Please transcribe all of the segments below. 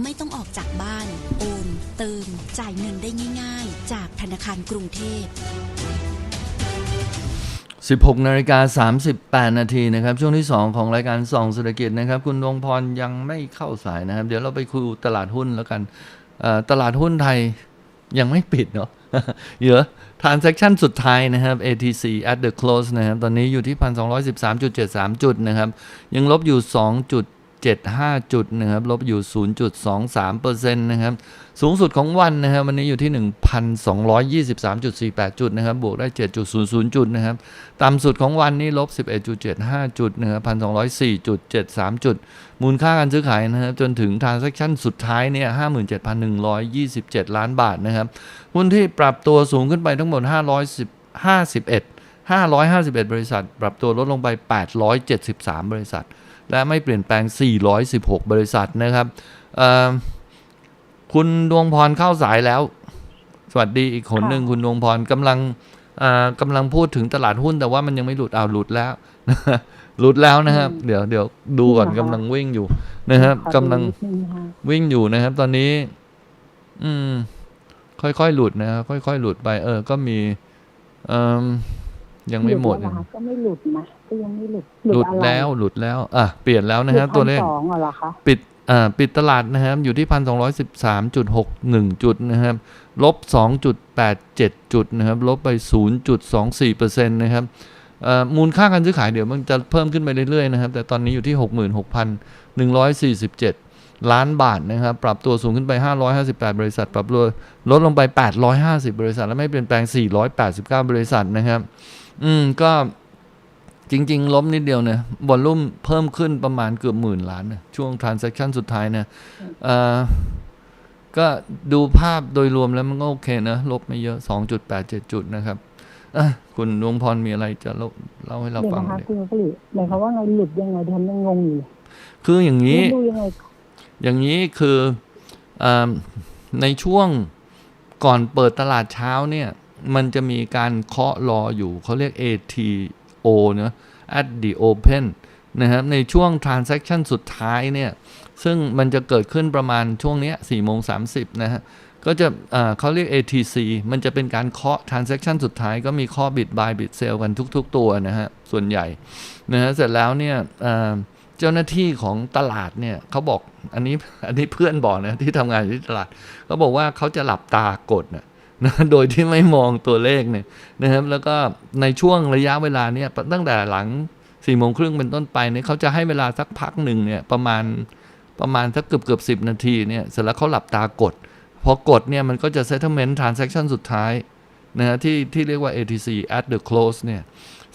ไม่ต้องออกจากบ้าน โอน เติม จ่ายเงินได้ง่าย ๆ จากธนาคารกรุงเทพ 16นาฬิกา38 นาทีนะครับ ช่วงที่ 2 ของรายการส่องเศรษฐกิจนะครับ คุณดวงพรยังไม่เข้าสายนะครับ เดี๋ยวเราไปคุยตลาดหุ้นแล้วกันตลาดหุ้นไทยยังไม่ปิดเนาะเหลือ transaction สุดท้ายนะครับ ATC at the close นะครับ ตอนนี้อยู่ที่ 1,213.73 จุดนะครับ ยังลบอยู่ 75 จุดนะครับลบอยู่ 0.23%นะครับสูงสุดของวันนะครับวันนี้อยู่ที่ 1,223.48 จุดนะครับบวกได้ 7.00 จุดนะครับต่ำสุดของวันนี้ลบ 11.75 จุดนะครับ1,204.73 จุด มูลค่าการซื้อขายนะครับจนถึง transaction สุดท้ายเนี่ย 57,127 ล้านบาทนะครับหุ้นที่ปรับตัวสูงขึ้นไปทั้งหมด 551 551 บริษัท ปรับตัวลดลงไป 873 บริษัท และไม่เปลี่ยนแปลง 416 บริษัทนะครับเอ่อคุณดวงพรเข้าสายแล้ว สวัสดีอีกคนหนึ่งคุณดวงพรกำลังเอ่อกำลังพูดถึงตลาดหุ้นแต่ว่ามันยังไม่หลุดเอาวหลุดแล้วหลุดแล้วนะครับ เดี๋ยวเดี๋ยวดูก่อนจริงเหรอคะกำลังวิ่งอยู่นะครับขอดูกำลังนิดนึงนะคะวิ่งอยู่นะครับ ตอนนี้ อืม ค่อยๆหลุดนะครับค่อยๆหลุดไป เออ ก็มีเอ่มยังไม่หมดลุแล้วนะคะก็ไม่หลุดนะ ก็ยังไม่หลุดหลุดอะไรแล้วหลุดแล้วอะเปลี่ยนแล้วนะครับหตัวดเลขพันสองเหรอคะปิดอ่าปิดตลาดนะครับอยู่ที่พันสองร้อยสิบสามจุดหกหนึ่งจุดนะครับลบสองจุดแปดเจ็ดจุดนะครับลบไปศูนย์จุดสองสี่เปอร์เซ็นต์นะครับเอ่อมูลค่าการซื้อขายเดี๋ยวมันจะเพิ่มขึ้นไปเรื่อยๆนะครับ แต่ตอนนี้อยู่ที่หกหมื่นหกพันหนึ่งร้อยสี่สิบเจ็ดล้านบาทนะครับ ปรับตัวสูงขึ้นไป 558 บริษัท ปรับตัวลดลงไป 850 บริษัท และไม่เปลี่ยนแปลง 489 บริษัทนะครับ อืมก็ จริง ๆ ล้มนิดเดียวเนี่ยวอลลุ่มเพิ่มขึ้นประมาณเกือบหมื่นล้านนะช่วง transaction สุดท้ายเนี่ยเอ่อก็ดูภาพโดยรวมแล้วมันก็โอเคนะ ลบไม่เยอะ 2.87 จุดนะครับอะคุณดวงพรมีอะไรจะเล่าเล่าให้เราเดี๋ยวฟังนะคะเลยคุณผลิตหมายความว่าไงหลุดยังไงดิฉันยังงงอยู่เลยคืออย่างนี้แล้วดูยังไงอย่างนี้คืออาในช่วงก่อนเปิดตลาดเช้าเนี่ย มันจะมีการเคาะรออยู่เขาเรียก o เนอะ at the open นะครับในช่วง transaction สุดท้ายเนี่ย ซึ่งมันจะเกิดขึ้นประมาณช่วงเนี้ย4โมง30 นะฮะ ก็จะอ่าเขาเรียก ATC มันจะเป็นการเคาะ transaction สุดท้ายก็มีข้อ bid buy bid sell กันทุก ๆ ตัวนะฮะ ส่วนใหญ่นะฮะ เสร็จแล้วเนี่ยอ่าเจ้าหน้าที่ของตลาดเนี่ยเขาบอกอันนี้อันนี้เพื่อนบอกนะที่ทำงานอยู่ที่ตลาดเขาบอกว่าเขาจะหลับตากดนะ นะโดยที่ไม่มองตัวเลขเนี่ยนะครับแล้วก็ในช่วงระยะเวลาเนี่ยตั้งแต่หลังสี่โมงครึ่งเป็นต้นไปเนี่ยเขาจะให้เวลาสักพักหนึ่งเนี่ยประมาณประมาณสักเกือบเกือบสิบนาทีเนี่ยเสร็จแล้วเขาหลับตากดพอกดเนี่ยมันก็จะ settlement transaction สุดท้ายนะฮะที่ที่เรียกว่า ATC at the close เนี่ย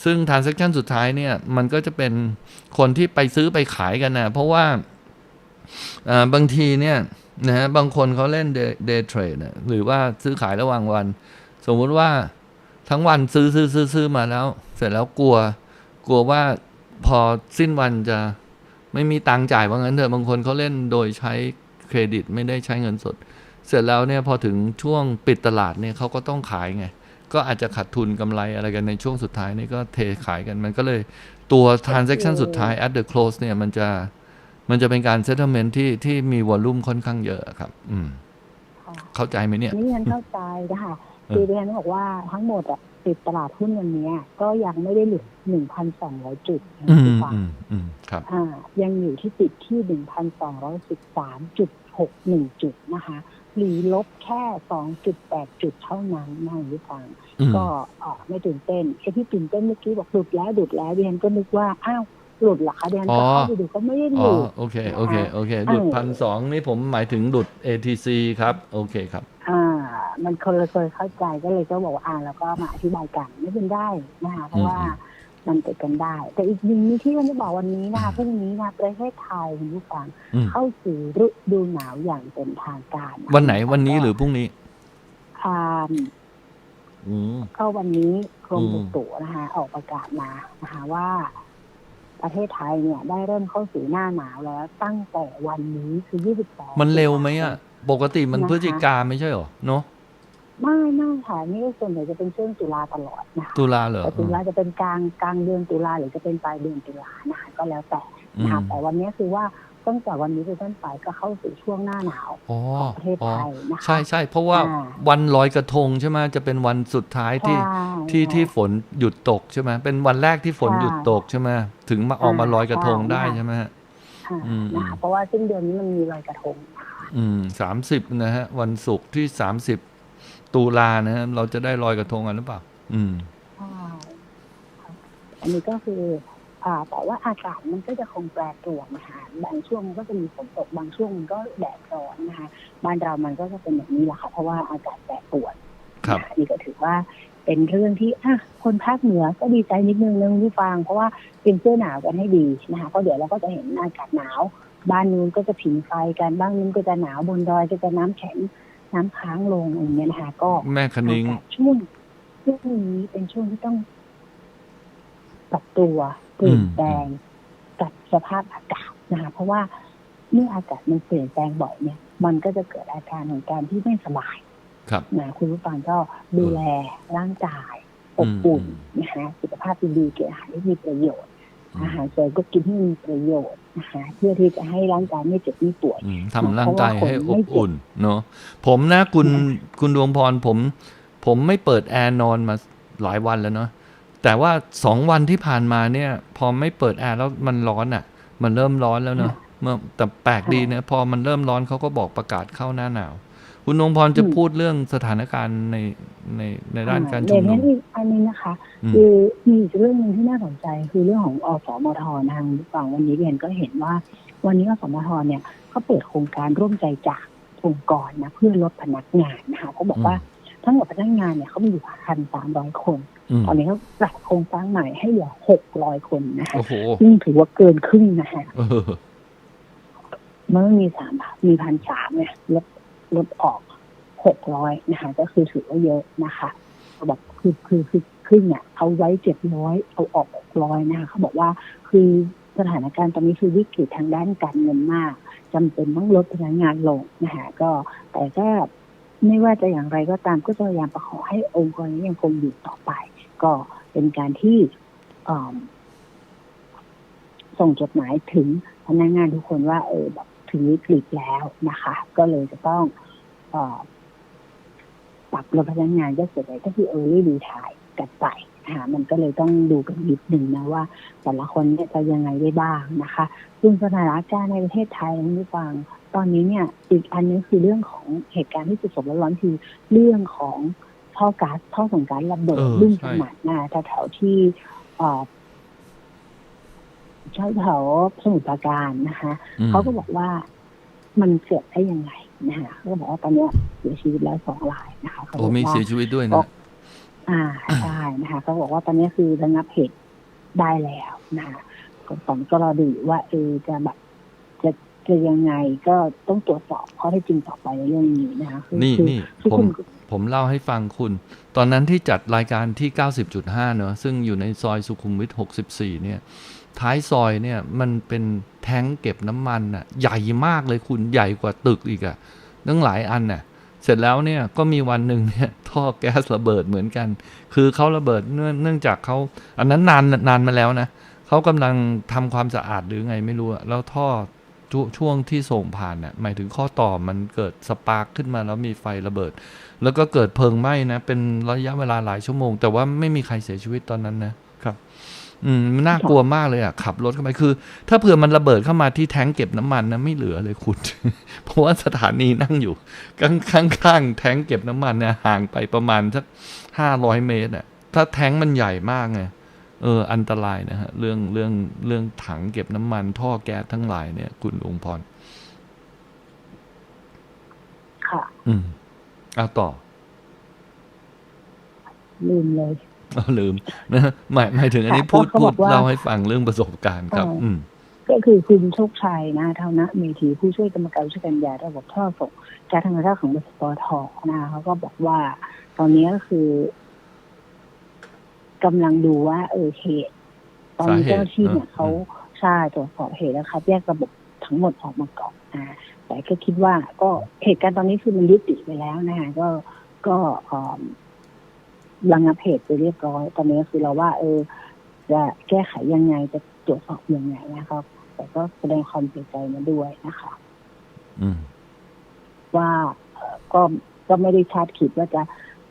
ซึ่ง transaction สุดท้ายเนี่ยมันก็จะเป็นคนที่ไปซื้อไปขายกันนะเพราะว่า บางทีเนี่ยนะฮะบางคนเขาเล่นเดย์เทรดนะหรือว่าซื้อขายระหว่างวัน สมมุติว่าทั้งวันซื้อซื้อซื้อซื้อมาแล้ว เสร็จแล้วกลัว กลัวว่าพอสิ้นวันจะไม่มีตังจ่ายว่างั้นเถอะบางคนเขาเล่นโดยใช้เครดิตไม่ได้ใช้เงินสด เสร็จแล้วเนี่ยพอถึงช่วงปิดตลาดเนี่ยเขาก็ต้องขายไง ก็อาจจะขาดทุนกำไรอะไรกันในช่วงสุดท้ายนี่ก็เทขายกันมันก็เลยตัว transaction สุดท้าย at the close เนี่ยมันจะ มันจะเป็นการ settlement ที่ที่มีวอลลุ่มค่อนข้างเยอะครับ อืมค่ะเข้าใจไหมเนี่ยนี่ดิฉันเข้าใจนะคะเออคือดิฉันบอกว่าทั้งหมดอะปิดตลาดหุ้นวันเนี้ยก็ยังไม่ได้หลุดหนึ่งพันสองร้อยจุดนะอืคุณมฟังอืมอืมครับอ่ายังอยู่ที่ติดที่หนึ่งพันสองร้อยสิบสามจุดหกหนึ่งจุดนะคะ หรือลบแค่สองจุดแปดจุดเท่านั้นนะคุณผู้ฟังอืมก็เอ่อไม่ตื่นเต้นไอ้ที่ตื่นเต้นเมื่อกี้บอกหลุดแล้วหลุดแล้วดิฉันก็นึกว่าอ้าว หลุดเหรอคะดิฉันก็เข้าไปดูก็ไม่ได้หอ๋อลุดโอเคโอเคโอเคหลุดเออพันสองนี่ผมหมายถึงหลุด ATC ครับ โอเคครับ อ่า มันคนละเคยเข้าใจก็เลยก็บอกว่าอ่าแล้วก็มาอธิบายกันไม่เป็นได้นะคะเพราะว่าอืมมันเกิดกันได้ แต่อีกหนึ่งที่วันจะบอกวันนี้นะคะพรุ่งนี้นะประเทศไทยคุณผู้ฟังอืมเข้าสู่ฤดูหนาวอย่างเป็นทางการะวันไหนวันนี้หรือพรุ่งนี้อ่าอืมก็วันนี้กรมอืมอุตุนะคะออกประกาศมานะคะว่า ประเทศไทยเนี่ยได้เริ่มเข้าสู่หน้าหนาวแล้ว ตั้งแต่วันนี้คือ 22 มันเร็วไหมอะ ปกติมันนะคะพฤศจิกาไม่ใช่เหรอ เนอะไม่ไม่ค่ะนี่ก็ส่วนใหญ่จะเป็นช่วงตุลาตลอดนะคะตุลาเหรอแต่ตุลาจะเป็นกลางกลางเดือนตุลาหรือจะเป็นปลายเดือนตุลานะคะก็แล้วแต่อืนะคะมแต่วันนี้คือว่า ตั้งแต่วันนี้เป็นต้นไปก็เข้าสู่ช่วงหน้าหนาวอ๋อของประเทศอ๋อไทยนะคะใช่ใช่เพราะว่าอ่าวันลอยกระทงใช่ไหมจะเป็นวันสุดท้ายที่ใช่ที่ค่ะที่ฝนหยุดตกใช่ไหมเป็นวันแรกที่ฝนใช่หยุดตกใช่ไหมถึงมาออกมาอ่าลอยกระทงใช่ได้ค่ะใช่ไหมฮะค่ะอืมนะคะเพราะว่าสิ้นเดือนนี้มันมีลอยกระทงนะคะอืมสามสิบนะฮะ วันศุกร์ที่สามสิบตุลานะฮะเราจะได้ลอยกระทงกันหรือเปล่า อืมใช่ค่ะอันนี้ก็คืออ่า แต่ว่าอากาศมันก็จะคงแปรปรวนนะคะบางช่วงมันก็จะมีฝนตกบางช่วงมันก็แดดร้อนนะคะบ้านเรามันก็จะเป็นอย่างนี้แหละค่ะเพราะว่าอากาศแปรปรวนครับนะคะนี่ก็ถือว่าเป็นเรื่องที่อะคนภาคเหนือก็ดีใจนิดนึงนะคุณผู้ฟัง เพราะว่าเป็นเสื้อหนาวกันให้ดีนะคะเพราะเดี๋ยวเราก็จะเห็นอากาศหนาว บ้านนู้นก็จะผิงไฟกันบ้านนู้นก็จะหนาวบนดอยก็จะน้ำแข็งน้ำค้างลงอย่างเงี้ยนะคะก็แม่คณิงอากาศช่วงช่วงนี้เป็นช่วงที่ต้องปรับตัว เปลี่ยนแปลงกับสภาพอากาศนะคะเพราะว่าเมื่ออากาศมันเปลี่ยนแปลงบ่อยเนี่ย มันก็จะเกิดอาการของการที่ไม่สบายครับนะคุณผู้ฟังก็ดูแลร่างกายอบอุ่นอืมนะคะสุขภาพดีๆกินอาหารที่มีประโยชน์อืมอาหารเสริมก็กินที่มีประโยชน์นะคะเพื่อที่จะให้ร่างกายไม่เจ็บไม่ป่วยอืมทำร่างกายให้เพอราะว่าคนไม่บเจ็บอุ่นเนาะผมนะคุณนะคุณดวงพรผม ผมไม่เปิดแอร์นอนมาหลายวันแล้วเนาะ แต่ว่าสองวันที่ผ่านมาเนี่ย พอไม่เปิดแอร์แล้วมันร้อนอะ่ะ มันเริ่มร้อนแล้วเนาะเมื่อแต่แปลกดีนะพอมันเริ่มร้อนเขาก็บอกประกาศเข้าหน้าหนาว คุณดวงพรจะพูดเรื่องสถานการณ์ในในในด้านการชุมเดี๋ยวนุนี้มอีกอันนี้นะคะอืมคือมีอีกเรื่องหนึ่งที่น่าสนใจคือเรื่องของอสมททางฝั่งวันนี้เรียนก็เห็นว่า วันนี้อสมทเนี่ยเขาเปิดโครงการร่วมใจจากองค์กรนะเพื่อลดพนักงานนะคะเขาบอกว่าทั้งหมดพนักงานเนี่ยเขามีอยู่พันสามร้อยคนอืม ตอนนี้เขาปรับโครงสร้างใหม่ให้เหลือหกร้อยคนนะคะโอ้โหซึ่งถือว่าเกินครึ่งนะคะเออเมื่อมีสามมีพันสามเนี่ยลดลดออกหกร้อยนะคะ ก็คือถือว่าเยอะนะคะเขาบอกคือคือคือครึ่งเนี่ยเอาไว้เจ็ดร้อยเอาออกหกร้อยนะคะเขาบอกว่าคือสถานการณ์ตอนนี้คือวิกฤตทางด้านการเงินมากจำเป็นต้องลดพนักงานลงนะคะก็แต่ก็ไม่ว่าจะอย่างไรก็ตามก็จะพยายามประขอให้องค์กรนี้ยังคงอยู่ต่อไป ก็เป็นการที่ส่งจดหมายถึงพนักงานทุกคนว่า เออแบบถึงวิกฤตแล้วนะคะ ก็เลยจะต้องออปรับลดพนักงานก็ส่วนใหญ่ก็คือ early retire กันไปนะคะมันก็เลยต้องดูกันนิดหนึ่งนะว่า แต่ละคนเนี่ยจะยังไงได้บ้างนะคะ ซึ่งสถานการณ์ในประเทศไทยนะผู้ฟัง ตอนนี้เนี่ยอีกอันนึงคือเรื่องของเหตุการณ์ที่สุดๆร้อนๆคือเรื่องของ ท่อก๊าซท่อส่งก๊าซระเบิดเออรุ่งใช่ขนาดหน้าแถวๆที่เอ่อแถวๆสมุทรปราการนะคะอืมเขาก็บอกว่ามันเกิดได้ยังไงนะคะเขาก็บอกว่าตอนเนี้ยเสียชีวิตแล้วสองรายนะคะเขาบโอ้อกมีว่าเสียชีวิตด้วยบอนะกอ่าใช่นะคะเขาบอกว่าตอนนี้คือระงับเหตุได้แล้วนะคะก็ตอนก็รอดูอยู่ว่าเออจะแบบจะจะยังไงก็ต้องตรวจสอบข้อเท็จจริงต่อไปในเรื่องนี้นะคะคือนี่คือนี่คือผมคุณ ผมเล่าให้ฟังคุณ ตอนนั้นที่จัดรายการที่ 90.5 เนอะซึ่งอยู่ในซอยสุขุมวิท 64 เนี่ย ท้ายซอยเนี่ยมันเป็นแท้งเก็บน้ำมันอะใหญ่มากเลยคุณใหญ่กว่าตึกอีกอะ่ะตั้งหลายอันน่ะเสร็จแล้วเนี่ยก็มีวันหนึ่งเนี่ยท่อแก๊สระเบิดเหมือนกัน คือเขาระเบิดเนื่องเนื่องจากเขาอันนั้นนานนานมาแล้วนะเขากำลังทำความสะอาดหรือไงไม่รู้แล้วท่อช่วช่วงที่ส่งผ่านน่ะหมายถึงข้อต่อมันเกิดสปาร์คขึ้นมาแล้วมีไฟระเบิด แล้วก็เกิดเพลิงไหม้นะเป็นระยะเวลาหลายชั่วโมง แต่ว่าไม่มีใครเสียชีวิตตอนนั้นนะครับ อืมมันน่ากลัวมากเลยอะขับรถเข้าไปคือ ถ้าเผื่อมันระเบิดเข้ามาที่แท้งเก็บน้ำมันนะไม่เหลือเลยคุณ เพราะว่าสถานีนั่งอยู่ข้างข้างข้างแท้งเก็บน้ำมันเนี่ยห่างไปประมาณสักห้าร้อยเมตรอะถ้าแท้งมันใหญ่มากไงเอออันตรายนะฮะเรื่องเรื่องเรื่องถังเก็บน้ำมัน ท่อแก๊สทั้งหลายเนี่ย คุณองค์พรค่ะ อืม เอาต่อ ลืมเลยเอาลืมนะหมายหมายถึงอันนี้ค่ะพูดเขาพูบดอกว่าเล่าให้ฟังเรื่องประสบการณ์ครับเอออือืมก็คือคุณโชคชัยนะเท่านะเมธีผู้ช่วยกรรมการวิชาการยาระบบท่อส่งการทำงานท่าของบริษัทปตทนะคะเขาก็บอกว่า ตอนนี้ก็คือกำลังดูว่า เออเหตุตอนนี้สาเหตุเจ้าหน้าที่เนี่ยเออเขาใช่ตรวจสอบเหตุแล้วคัดแยกระบบทั้งหมดออกมาก่อนนะ แต่ก็คิดว่าก็เหตุการณ์ตอนนี้คือมันยุติไปแล้วนะคะก็ก็เอ่อระงับเหตุไปเรียบร้อย ตอนนี้ก็คือเราว่า เออ จะแก้ไขยังไงจะตรวจสอบยังไงนะครับ แต่ก็แสดงความเสียใจมาด้วยนะคะอืมว่าเอ่อก็ก็ไม่ได้คาดคิดว่าจะ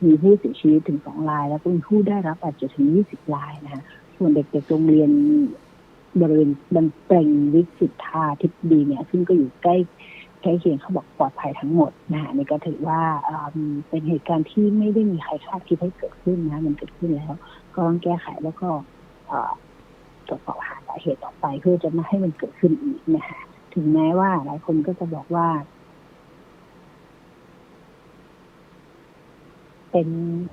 มีผู้เสียชีวิตถึงสองราย แล้วก็มีผู้ได้รับบาดเจ็บถึงยี่สิบรายนะคะส่วนเด็กๆโรงเรียนบริเวณบันเปรงวิสิทธาทิพย์ดีเนี่ย ซึ่งก็อยู่ใกล้ใก ล้เคียงเขาบอกปลอดภัยทั้งหมดนะคะนี่ก็ถือว่าเป็นเหตุการณ์ที่ไม่ได้มีใครคาดคิดให้เกิดขึ้นนะมันเกิดขึ้นแล้ว ก็ต้องแก้ไขแล้วก็ตรวจสอบหาสาเหตุต่อไปเพื่อจะไม่ให้มันเกิดขึ้นอีกนะคะถึงแม้ว่าหลายคนก็จะบอกว่า เป็น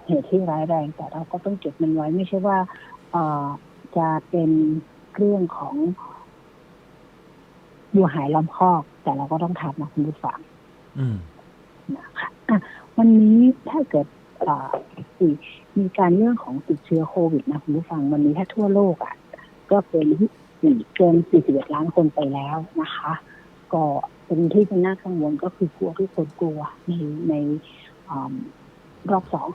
เหตุที่ร้ายแรง แต่เราก็ต้องเก็บมันไว้ไม่ใช่ว่าจะเป็นเรื่องของ ดูหายล้อมคอก แต่เราก็ต้องทำนะคุณผู้ฟังอืมนะคะอะวันนี้ถ้าเกิดเอ่อมีมีการเรื่องของติดเชื้อโควิดนะคุณผู้ฟังวันนี้ถ้าทั่วโลกอะ ก็เป็นสี่เกิน41ล้านคนไปแล้วนะคะ ก็เป็นที่เป็นน่ากังวลก็คือกลัวทุกคนกลัวในในอ่ารอบสอง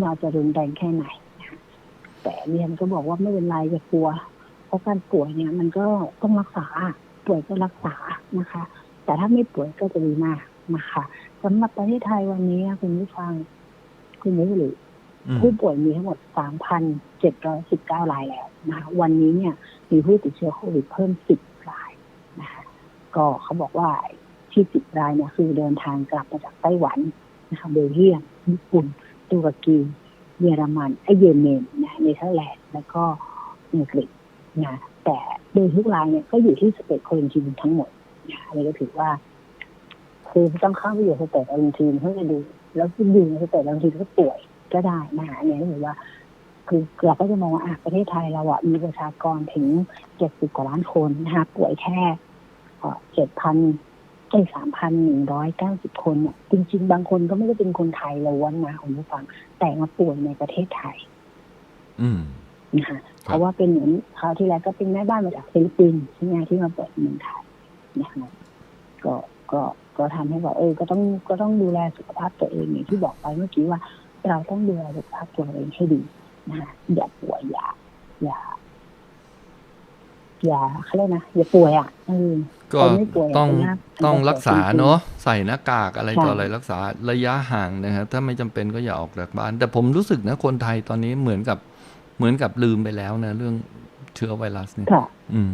ว่าจะรุนแรงแค่ไหนนะคะแต่เรียนก็บอกว่าไม่เป็นไรอย่ากลัว เพราะการป่วยเนี่ย มันก็ต้องรักษา ป่วยก็รักษานะคะ แต่ถ้าไม่ป่วยก็จะดีมากนะคะสำหรับประเทศไทยวันนี้นะคุณผู้ฟังคุณนิหรืออืมผู้ป่วยมีทั้งหมด 3,719 รายแล้วนะคะวันนี้เนี่ย มีผู้ติดเชื้อโควิดเพิ่ม 10 รายนะคะก็เขาบอกว่าที่ 10 รายเนี่ยคือเดินทางกลับมาจากไต้หวันนะคะเบลเยียมญี่ปุ่นตุรกี เยอรมันไอเยเมนนะเนเธอร์แลนด์แล้วก็อังกฤษนะ แต่โดยทุกรายเนี่ยก็อยู่ที่สเตทโควิดทีนทั้งหมดนะอันนี้ก็ถือว่า คือต้องเข้าไปอยู่สเตทโควิดทีนเพื่อจะดู แล้วคุณอยู่ในสเตทบางทีก็ป่วยก็ได้นะคะอันนี้ก็ถือว่า คือเราก็จะมองว่าประเทศไทยเราอะมีประชากรถึงเจ็ดสิบกว่าล้านคนนะคะป่วยแค่เจ็ดพันไอ้สามพันหนึ่งร้อยเก้าสิบคนเนี่ยจริง ๆ บางคนก็ไม่ได้เป็นคนไทยล้วนนะคุณผู้ฟัง แต่มาป่วยในประเทศไทย อืม นะคะเพราะว่าเป็นเหมือนคราวที่แล้วก็เป็นแม่บ้านมาจากฟิลิปปินส์ใช่ไหมที่มาเปิดเมืองไทยนะคะก็ก็ก็ทำให้บอกเออ ก็ต้องก็ต้องดูแลสุขภาพตัวเองอย่างที่บอกไปเมื่อกี้ว่า เราต้องดูแลสุขภาพตัวเองให้ดีนะคะอย่าป่วยอย่าอย่าอย่าเขาเรียกนะอย่าป่วยอะเออก็คนไม่ป่วยต้องเป็นหน้าต้องเป็นหน้ารักษาจริงๆเนาะใส่หน้ากากอะไรใช่ต่ออะไรรักษาระยะห่างนะครับถ้าไม่จำเป็นก็อย่าออกจากบ้าน แต่ผมรู้สึกนะคนไทยตอนนี้เหมือนกับ เหมือนกับลืมไปแล้วนะ เรื่องเชื้อไวรัสเนี่ยค่ะอืม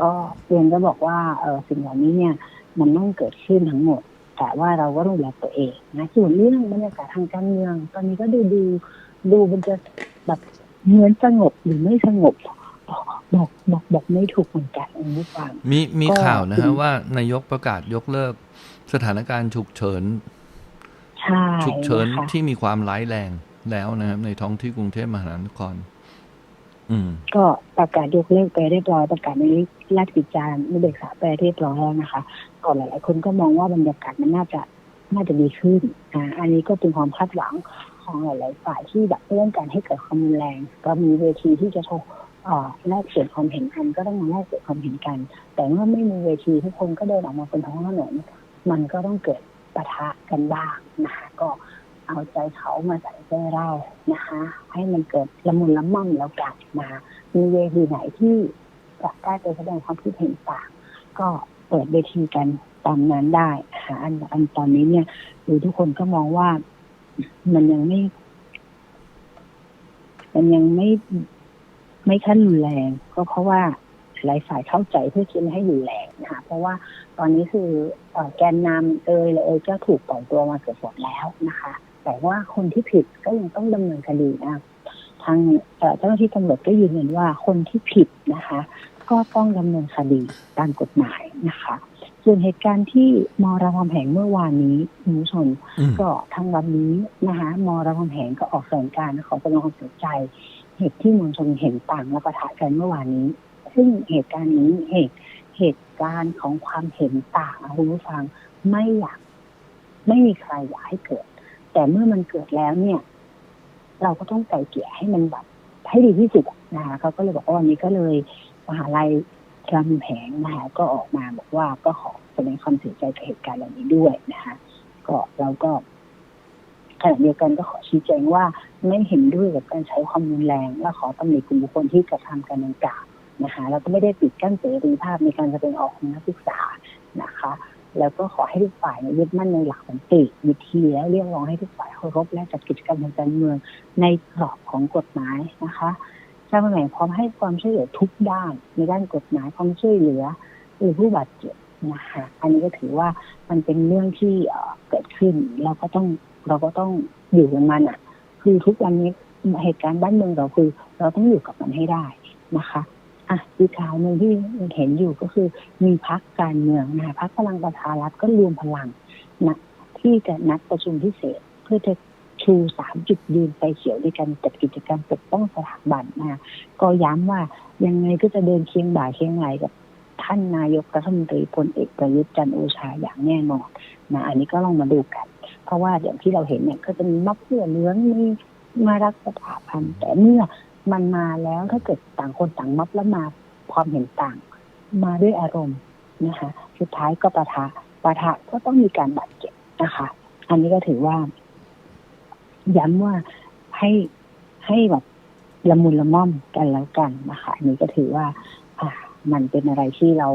ก็เรียนก็บอกว่าเออสิ่งเหล่านี้เนี่ย มันต้องเกิดขึ้นทั้งหมด แต่ว่าเราก็ต้องดูแลตัวเองนะส่วนเรื่องบรรยากาศทางการเมือง ตอนนี้ก็ดูดูดูมันจะแบบเหมือนสงบหรือไม่สงบบอกบอกบอกบอกไม่ถูกเหมือนกันคุณผู้ฟังมีมีก็ข่าวนะจริฮะงว่านายกประกาศยกเลิกสถานการณ์ฉุกเฉินใช่ฉุกเฉินนะคะที่มีความร้ายแรง แล้วนะครับ ในท้องที่กรุงเทพมหานคร อืม ก็ประกาศยกเลิกไปเรียบร้อยประกาศในราชกิจจานุเบกษาไปเรียบร้อยแล้วนะคะก่อนหลาย ๆ คนก็มองว่าบรรยากาศมันน่าจะน่าจะดีขึ้นอ่าอันนี้ก็เป็นความคาดหวังของหลาย ๆ ฝ่ายที่แบบไม่องการให้เกิดความรุนแรง ก็มีเวทีที่จะโทรเอ่อแลกเปลี่ยนความเห็นกันก็ต้องมาแลกเปลี่ยนความเห็นกัน แต่เมื่อไม่มีเวทีทุกคนก็เดินออกมาบนท้องถนนมันก็ต้องเกิดปะทะกันบ้างนะคะก็ เอาใจเขามาใส่ใจเรานะคะ ให้มันเกิดละมุนละม่อมแล้วกันนะคะมีเวทีไหนที่จะได้ไปแสดงความคิดเห็นต่าง ก็เปิดเวทีกันตามนั้นได้ค่ะอันอันตอนนี้เนี่ยหรือทุกคนก็มองว่ามันยังไม่ มันยังไม่ไม่ขั้นรุนแรง ก็เพราะว่าหลายฝ่ายเข้าใจเพื่อคิดให้รุนแรงนะคะเพราะว่าตอนนี้คือเอ่อแกนนำเอยเลยเอยก็ถูกปล่อยตัวมาเกือบหมดแล้วนะคะ แต่ว่าคนที่ผิดก็ยังต้องดำเนินคดีนะทางเอ่อเจ้าหน้าที่ตำรวจก็ยืนยันว่าคนที่ผิดนะคะ ก็ต้องดำเนินคดีตามกฎหมายนะคะ ส่วนเหตุการณ์ที่มรามคำแหงเมื่อวานนี้คุณผู้ชมอืมก็ทางวันนี้นะคะมรามคำแหงก็ออกแถลงการณ์ขอแสดงความเสียใจ เหตุที่มวลชนเห็นต่างและประทะกันเมื่อวานนี้ ซึ่งเหตุการณ์นี้เหตุเหตุการณ์ของความเห็นต่างอะคุณผู้ฟังไม่อยาก ไม่มีใครอยากให้เกิด แต่เมื่อมันเกิดแล้วเนี่ย เราก็ต้องไกลเกี่ยให้มันแบบให้ดีที่สุดนะคะเขาก็เลยบอกว่าวันนี้ก็เลยมหาลัยรามแหงนะคะก็ออกมาบอกว่าก็ขอแสดงความเสียใจกับเหตุการณ์เหล่านี้ด้วยนะคะก็เราก็ขณะเดียวกันก็ขอชี้แจงว่าไม่เห็นด้วยกับการใช้ความรุนแรง และขอตำหนิกลุ่มบุคคลที่กระทำการดังกล่าวนะคะแล้วก็ไม่ได้ปิดกั้นเสรีภาพในการแสดงออกของนักศึกษานะคะ แล้วก็ขอให้ทุกฝ่ายยึดมั่นในหลักสันติวิธีและเรียกร้องให้ทุกฝ่ายเคารพและจัดกิจกรรมทางการเมืองในกรอบของกฎหมายนะคะเจ้าหน่วยพร้อมให้ความช่วยเหลือทุกด้านในด้านกฎหมายความช่วยเหลือหรือผู้บาดเจ็บนะคะอันนี้ก็ถือว่ามันเป็นเรื่องที่เกิดขึ้นเราก็ต้องเราก็ต้องอยู่กับมันอะ คือทุกวันนี้เหตุการณ์บ้านเมืองเราคือ เราต้องอยู่กับมันให้ได้นะคะ อะอีกข่าวหนึ่งที่เห็นอยู่ก็คือมีพักการเมืองนะคะพักพลังประชารัฐก็รวมพลังนะที่จะนัดประชุมพิเศษ เพื่อจะชูสามจุดยืนไปเขียวในการจัดกิจกรรมปกป้องสถาบันนะก็ย้ำว่ายังไงก็จะเดินเคียงบ่าเคียงไหลกับท่านนายกรัฐมนตรีพลเอกประยุทธ์จันโอชาอย่างแน่นอนนะอันนี้ก็ลองมาดูกัน เพราะว่าอย่างที่เราเห็นเนี่ยก็จะมีมักเพื่อเหลื้อมีมารักสถาบันแต่เมื่อ มันมาแล้วถ้าเกิดต่างคนต่างมับแล้วมาความเห็นต่าง มาด้วยอารมณ์นะคะ สุดท้ายก็ประทะประทะก็ต้องมีการบาดเจ็บนะคะ อันนี้ก็ถือว่า ย้ำว่าให้ให้แบบละมุนละม่อมกันแล้วกันนะคะ อันนี้ก็ถือว่า อ่า มันเป็นอะไรที่เรา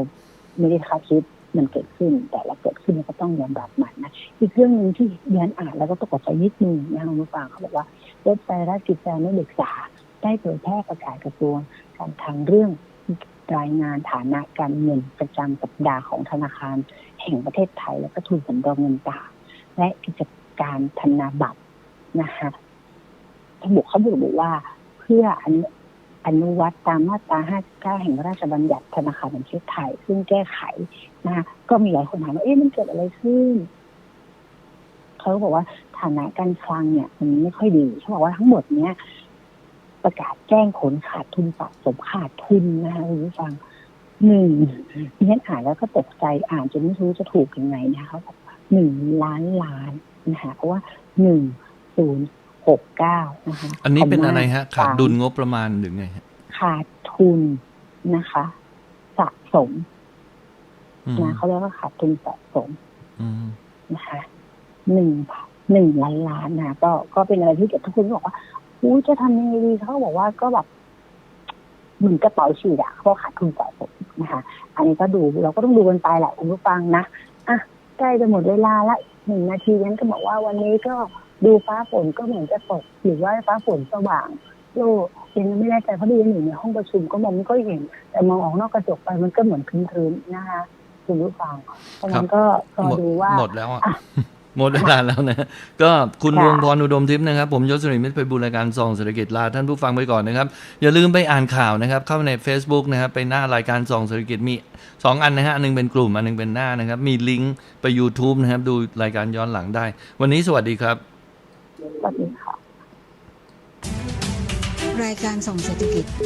ไม่ได้คาดคิดมันเกิดขึ้น แต่ละเกิดขึ้นเราก็ต้องยอมรับมันนะอีกเรื่องหนึ่งที่เรียนอ่านแล้วก็ตกใจนิดนึงนะคะคุณผู้ฟังเขาบอกว่าเว็บไซต์ราชกิจจานุศึกษา ได้เผยแพร่ประกาศกระทรวงการทางเรื่องรายงานฐานะการเงินประจำสัปดาห์ของธนาคารแห่งประเทศไทย และก็ทุนสำรองเงินตราและกิจการธนาบัตรนะคะระบุเขาระบุว่าเพื่ออนุอนุวัตตามมาตรา 59 แห่งพระราชบัญญัติธนาคารแห่งประเทศไทย ซึ่งแก้ไขนะคะก็มีหลายคนถามว่าเอ๊ะมันเกิดอะไรขึ้นเขาบอกว่าฐานะการคลังเนี่ยมันไม่ค่อยดีเขาบอกว่าทั้งหมดเนี้ย ประกาศแจ้งผลขาดทุนสะสมขาดทุนนะคะคุณผู้ฟังหนึ่งดิฉันอ่านแล้วก็ตกใจอ่านจนไม่รู้จะถูกยังไงนะคะเขาบอกว่าหนึ่งล้านล้านนะคะเพราะว่าหนึ่งศูนย์หกเก้านะคะอันนี้เป็นอะไรฮะ ขาดดุลสามงบประมาณหรือไงฮะขาดทุนนะคะ สะสมอืมนะเขาเรียกว่าขาดทุนสะสมอืมนะคะหนึ่งหนึ่งล้านล้านนะก็ก็เป็นอะไรที่เกิดทุกคนบอกว่า อู้ยจะทำยังไงดีเขาบอกว่าก็แบบเหมือนกระเป๋าฉีดอะเพราะขาดทุนสะสมนะคะ อันนี้ก็ดูเราก็ต้องดูกันไปแหละคุณผู้ฟังนะอะใกล้จะหมดเวลาละหนึ่งนาทีนั้นก็บอกว่าวันนี้ก็ดูฟ้าฝนก็เหมือนจะตกหรือว่าฟ้าฝนสว่างโลยังไม่แน่ใจเพราะดีอยู่ในห้องประชุมก็มองไม่ก็เห็น แต่มองออกนอกกระจกไปมันก็เหมือนครึ้มๆนะคะคุณผู้ฟังเพราะนั้นก็รอดูว่าหมดแล้วอะ หมดเวลาแล้วนะ ก็คุณค่ะดวงพรอุดมทิพย์นะครับ ผมยศริมิตรไปบูรณาการส่องเศรษฐกิจลาท่านผู้ฟังไปก่อนนะครับ อย่าลืมไปอ่านข่าวนะครับ เข้าใน Facebook นะครับ ไปหน้ารายการส่องเศรษฐกิจมี 2 อันนะฮะอันหนึงเป็นกลุ่ม อันหนึงเป็นหน้านะครับ มีลิงก์ไป YouTube นะครับ ดูรายการย้อนหลังได้ วันนี้สวัสดีครับ สวัสดีค่ะ รายการส่งเศรษฐกิจ